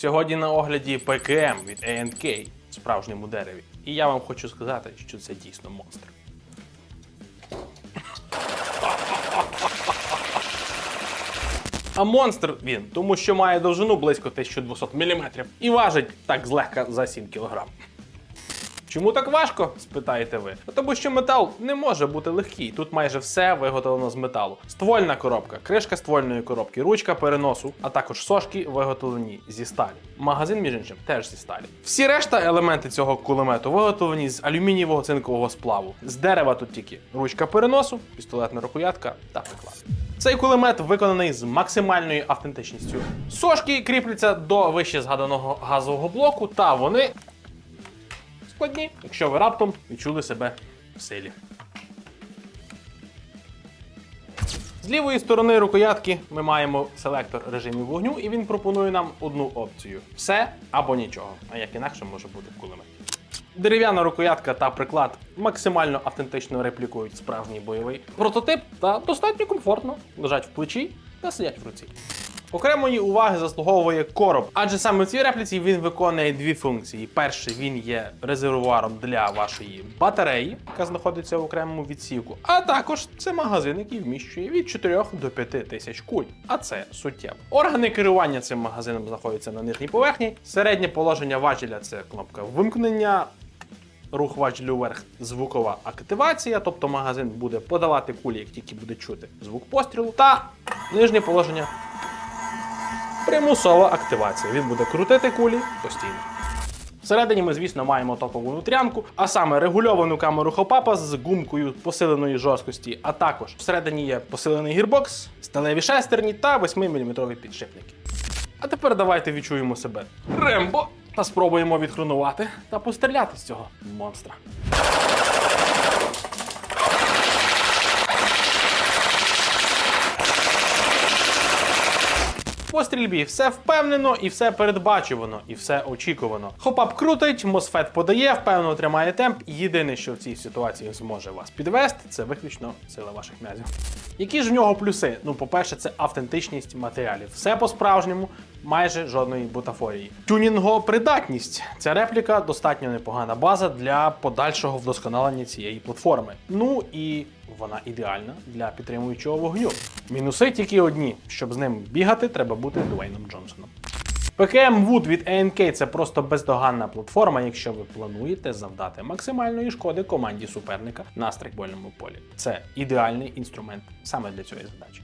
Сьогодні на огляді ПКМ від ANK в справжньому дереві. І я вам хочу сказати, що це дійсно монстр. А монстр він, тому що має довжину близько 1200 мм і важить так злегка за 7 кг. Чому так важко? спитаєте ви. А Тому що метал не може бути легкий. Тут майже все виготовлено з металу. Ствольна коробка, кришка ствольної коробки, ручка переносу, а також сошки виготовлені зі сталі. Магазин, між іншим, теж зі сталі. Всі решта елементи цього кулемету виготовлені з алюмінієвого цинкового сплаву. З дерева тут тільки ручка переносу, пістолетна рукоятка та приклад. Цей кулемет виконаний з максимальною автентичністю. Сошки кріпляться до вище згаданого газового блоку, та вони складні, якщо ви раптом відчули себе в силі. З лівої сторони рукоятки ми маємо селектор режимів вогню, і він пропонує нам одну опцію: все або нічого. А як інакше може бути в кулеметі. Дерев'яна рукоятка та приклад максимально автентично реплікують справжній бойовий прототип та достатньо комфортно лежать в плечі та сидять в руці. Окремої уваги заслуговує короб, адже саме в цій репліці він виконує дві функції. Перший він є резервуаром для вашої батареї, яка знаходиться в окремому відсіку. А також це магазин, який вміщує від 4 до 5 тисяч куль. А це суттєво. Органи керування цим магазином знаходяться на нижній поверхні. Середнє положення важеля це кнопка вимкнення. Рух важелю вверх звукова активація, тобто магазин буде подавати кулі, як тільки буде чути звук пострілу, та нижнє положення примусова активація. Він буде крутити кулі постійно. Всередині ми, звісно, маємо топову внутрянку, а саме регульовану камеру хопапа з гумкою посиленої жорсткості, а також всередині є посилений гірбокс, сталеві шестерні та 8-мм підшипники. А тепер давайте відчуємо себе Рембо та спробуємо відхрунувати та постріляти з цього монстра. По стрільбі все впевнено і все передбачувано, і все очікувано. Хопап крутить, мосфет подає, впевнено тримає темп. Єдине, що в цій ситуації зможе вас підвести, це виключно сила ваших м'язів. Які ж в нього плюси? Ну, по-перше, це автентичність матеріалів. Все по-справжньому, майже жодної бутафорії. Тюнінгопридатність. Ця репліка достатньо непогана база для подальшого вдосконалення цієї платформи. Ну і вона ідеальна для підтримуючого вогню. Мінуси тільки одні. Щоб з ним бігати, треба бути Дуейном Джонсоном. PKM Wood від ANK – це просто бездоганна платформа, якщо ви плануєте завдати максимальної шкоди команді суперника на стрикбольному полі. Це ідеальний інструмент саме для цієї задачі.